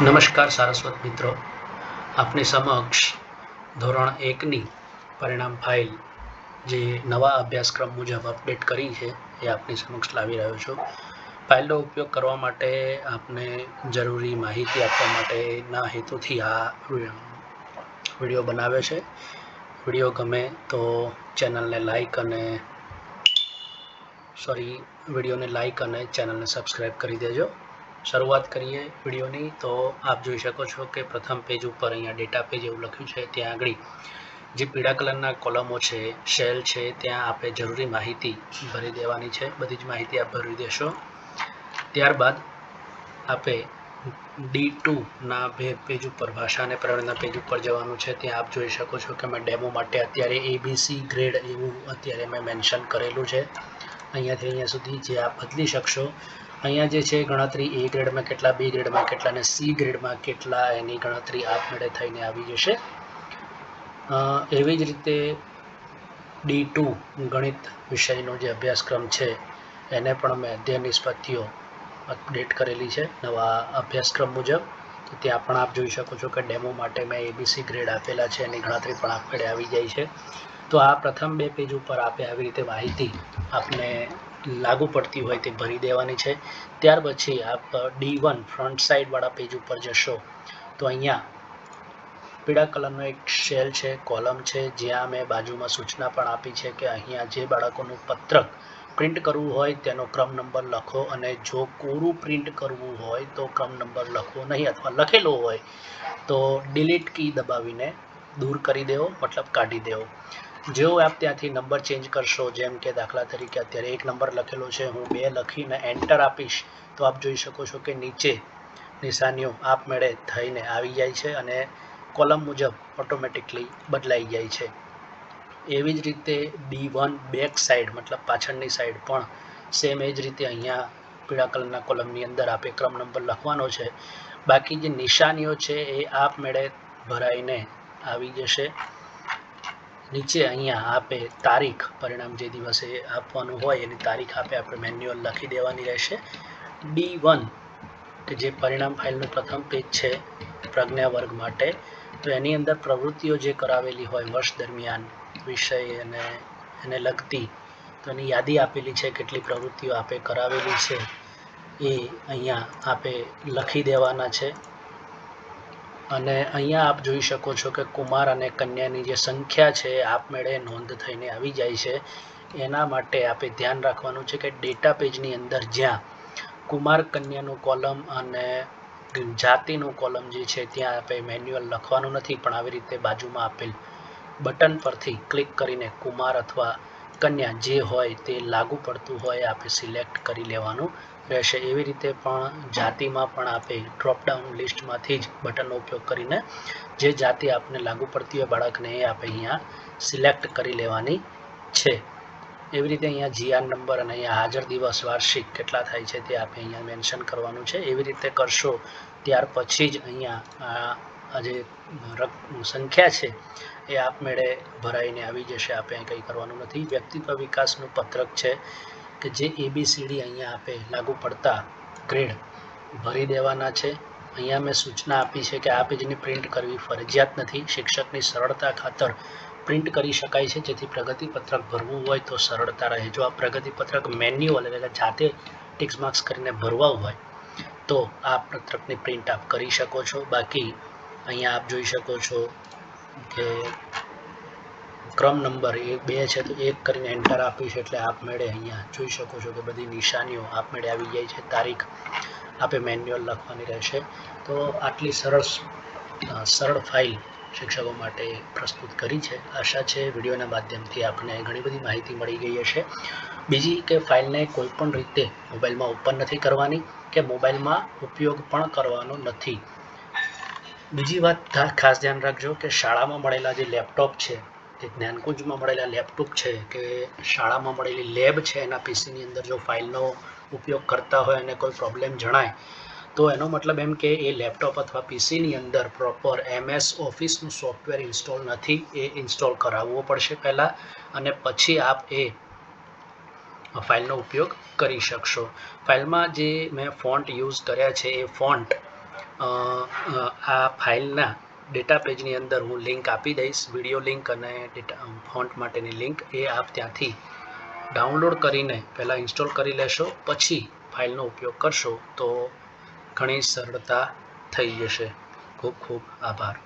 નમસ્કાર સારસ્વત મિત્રો. આપની સમક્ષ ધોરણ એકની પરિણામ ફાઇલ જે નવા અભ્યાસક્રમ મુજબ અપડેટ કરી છે એ આપની સમક્ષ લાવી રહ્યો છું. ફાઇલનો ઉપયોગ કરવા માટે આપને જરૂરી માહિતી આપવા માટેના હેતુથી આ વીડિયો બનાવ્યો છે. વીડિયો ગમે તો ચેનલને લાઈક અને સોરી, વિડીયોને લાઈક અને ચેનલને સબસ્ક્રાઈબ કરી દેજો. શરૂઆત કરીએ વિડીયોની, તો આપ જોઈ શકો છો કે પ્રથમ પેજ ઉપર અહીંયા ડેટા પેજ એવું લખ્યું છે. ત્યાં આગળ જે પીળા કલરના કોલમો છે શેલ છે, ત્યાં આપણે જરૂરી માહિતી ભરી દેવાની છે. બધી જ માહિતી આપ ભરી દેશો. ત્યારબાદ આપે ડી ટુના પેજ ઉપર, ભાષા અને પ્રવીણના પેજ ઉપર જવાનું છે. ત્યાં આપ જોઈ શકો છો કે મેં ડેમો માટે અત્યારે એબીસી ગ્રેડ એવું અત્યારે મેં મેન્શન કરેલું છે. અહીંયાથી અહીંયા સુધી જે આપ બદલી શકશો અહીંયા જે છે ગણતરી એ ગ્રેડમાં કેટલા, બી ગ્રેડમાં કેટલા અને સી ગ્રેડમાં કેટલા એની ગણતરી આપમેળે થઈને આવી જશે. એવી જ રીતે ડી ટુ ગણિત વિષયનો જે અભ્યાસક્રમ છે, એને પણ મેં અધ્યયન નિષ્પત્તિઓ અપડેટ કરેલી છે, નવા અભ્યાસક્રમ મુજબ. તો ત્યાં પણ આપ જોઈ શકો છો કે ડેમો માટે મેં એબીસી ગ્રેડ આપેલા છે, એની ગણતરી પણ આપમેળે આવી જાય છે. તો આ પ્રથમ બે પેજ ઉપર આપે આવી રીતે માહિતી આપને લાગુ પડતી હોય તે ભરી દેવાની છે. ત્યાર પછી આપ ડી વન ફ્રન્ટ સાઈડવાળા પેજ ઉપર જશો. તો અહીંયા પીળા કલરનો એક શેલ છે કોલમ છે, જ્યાં મેં બાજુમાં સૂચના પણ આપી છે કે અહીંયા જે બાળકોનું પત્રક પ્રિન્ટ કરવું હોય તેનો ક્રમ નંબર લખો અને જો કોરું પ્રિન્ટ કરવું હોય તો ક્રમ નંબર લખવો નહીં અથવા લખેલો હોય તો ડિલીટ કી દબાવીને દૂર કરી દેવો, મતલબ કાઢી દેવો. જેવો આપ ત્યાંથી નંબર ચેન્જ કરશો, જેમ કે દાખલા તરીકે અત્યારે એક નંબર લખેલો છે, હું બે લખીને એન્ટર આપીશ, તો આપ જોઈ શકો છો કે નીચે નિશાનીઓ આપમેળે થઈને આવી જાય છે અને કોલમ મુજબ ઓટોમેટિકલી બદલાઈ જાય છે. એવી જ રીતે ડી વન બેક સાઈડ મતલબ પાછળની સાઈડ પણ સેમ એ જ રીતે અહીંયા પીળા કલરના કોલમની અંદર આપે ક્રમ નંબર લખવાનો છે. બાકી જે નિશાનીઓ છે, એ આપમેળે ભરાઈને આવી જશે. નીચે અહીંયા આપે તારીખ, પરિણામ જે દિવસે આપવાનું હોય એની તારીખ આપે, આપણે મેન્યુઅલ લખી દેવાની રહેશે. ડી વન કે જે પરિણામ ફાઇલનું પ્રથમ પેજ છે પ્રજ્ઞા વર્ગ માટે. તો એની અંદર પ્રવૃત્તિઓ જે કરાવેલી હોય વર્ષ દરમિયાન વિષય અને એને લગતી, તો એની યાદી આપેલી છે, કેટલી પ્રવૃત્તિઓ આપે કરાવેલી છે એ અહીંયા આપે લખી દેવાના છે. અને અહીંયા આપ જોઈ શકો છો કે કુમાર અને કન્યાની જે સંખ્યા છે, આપમેળે નોંધ થઈને આવી જાય છે. એના માટે આપે ધ્યાન રાખવાનું છે કે ડેટા પેજની અંદર જ્યાં કુમાર કન્યાનું કોલમ અને જાતિનું કોલમ જે છે, ત્યાં આપણે મેન્યુઅલ લખવાનું નથી, પણ આવી રીતે બાજુમાં આપેલ બટન પરથી ક્લિક કરીને કુમાર અથવા કન્યા જે હોય તે લાગુ પડતું હોય આપણે સિલેક્ટ કરી લેવાનું. રહેશે. એવી રીતે પણ જાતિમાં પણ આપે ડ્રોપડાઉન લિસ્ટમાંથી જ બટનનો ઉપયોગ કરીને જે જાતિ આપને લાગુ પડતી હોય બાળકને એ આપણે અહીંયા સિલેક્ટ કરી લેવાની છે. એવી રીતે અહીંયા જીઆર નંબર અને અહીંયા હાજર દિવસ વાર્ષિક કેટલા થાય છે તે આપણે અહીંયા મેન્શન કરવાનું છે. એવી રીતે કરશો ત્યાર પછી જ અહીંયા આ જે સંખ્યા છે એ આપમેળે ભરાઈને આવી જશે. આપણે કંઈ કરવાનું નથી. વ્યક્તિત્વ વિકાસનું પત્રક છે. કે જે એબીસીડી અહીંયા આપે, લાગુ પડતા ગ્રેડ ભરી દેવાના છે. અહીંયા મેં સૂચના આપી છે કે આ પેજની પ્રિન્ટ કરવી ફરજિયાત નથી. શિક્ષકની સરળતા ખાતર પ્રિન્ટ કરી શકાય છે. જેથી પ્રગતિપત્રક ભરવું હોય તો સરળતા રહે. જો આ પ્રગતિપત્રક મેન્યુઅલ એટલે જાતે ટિક્સ માર્ક્સ કરીને ભરવા હોય તો આ પત્રકની પ્રિન્ટ આપ કરી શકો છો. બાકી અહીંયા આપ જોઈ શકો છો કે ક્રમ નંબર એક બે છે તો એક કરીને એન્ટર આપીશ એટલે આપમેળે અહીંયા જોઈ શકો છો કે બધી નિશાનીઓ આપમેળે આવી જાય છે. તારીખ આપે મેન્યુઅલ લખવાની રહેશે. તો આટલી સરળ સરળ ફાઇલ શિક્ષકો માટે પ્રસ્તુત કરી છે. આશા છે વિડીયોના માધ્યમથી આપને ઘણી બધી માહિતી મળી ગઈ હશે. બીજી કે ફાઇલને કોઈપણ રીતે મોબાઈલમાં ઓપન નથી કરવાની કે મોબાઈલમાં ઉપયોગ પણ કરવાનો નથી. બીજી વાત ખાસ ધ્યાન રાખજો કે શાળામાં મળેલા જે લેપટોપ છે તે જ્ઞાનકુંજમાં મળેલા લેપટોપ છે કે શાળામાં મળેલી લેબ છે, એના પીસીની અંદર જો ફાઇલનો ઉપયોગ કરતા હોય અને કોઈ પ્રોબ્લેમ જણાય, તો એનો મતલબ એમ કે એ લેપટોપ અથવા પીસીની અંદર પ્રોપર એમએસ ઓફિસનું સોફ્ટવેર ઇન્સ્ટોલ નથી, એ ઇન્સ્ટોલ કરાવવો પડશે પહેલાં અને પછી આપ એ ફાઇલનો ઉપયોગ કરી શકશો. ફાઇલમાં જે મેં ફોન્ટ યુઝ કર્યા છે, એ ફોન્ટ આ ફાઇલના ડેટા પેજની અંદર હું લિંક આપી દઈશ વીડિયો લિંક અને ડેટા ફોન્ટ માટેની લિંક એ આપ ત્યાંથી ડાઉનલોડ કરીને પહેલાં ઇન્સ્ટોલ કરી લેશો, પછી ફાઇલનો ઉપયોગ કરશો તો ઘણી સરળતા થઈ જશે. ખૂબ ખૂબ આભાર.